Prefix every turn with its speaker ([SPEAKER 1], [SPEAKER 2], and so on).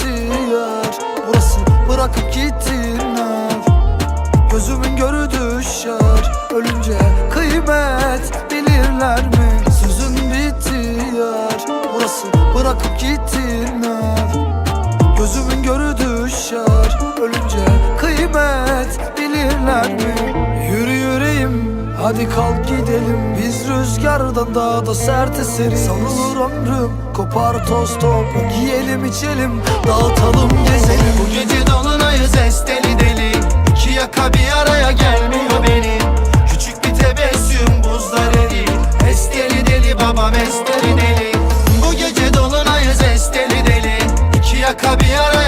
[SPEAKER 1] yer Burası bırakıp gittin ev Gözümün gördüğü şer Ölünce kıymet bilirler mi? Sözün bitti yer Burası bırakıp gittin ev Gözümün gördüğü şer Ölünce kıymet bilirler mi? Yürü yüreğim Hadi kalk gidelim Biz rüzgardan daha da sert eseriz Savrulur ömrüm. Kopar toz toprak Yiyelim içelim dağıtalım gezelim.
[SPEAKER 2] Bu gece dolunayız esteli deli. İki yaka bir araya gelmiyor beni. Küçük bir tebessüm buzlar eril Esteli deli babam esteli deli. Bu gece dolunayız esteli deli. İki yaka bir araya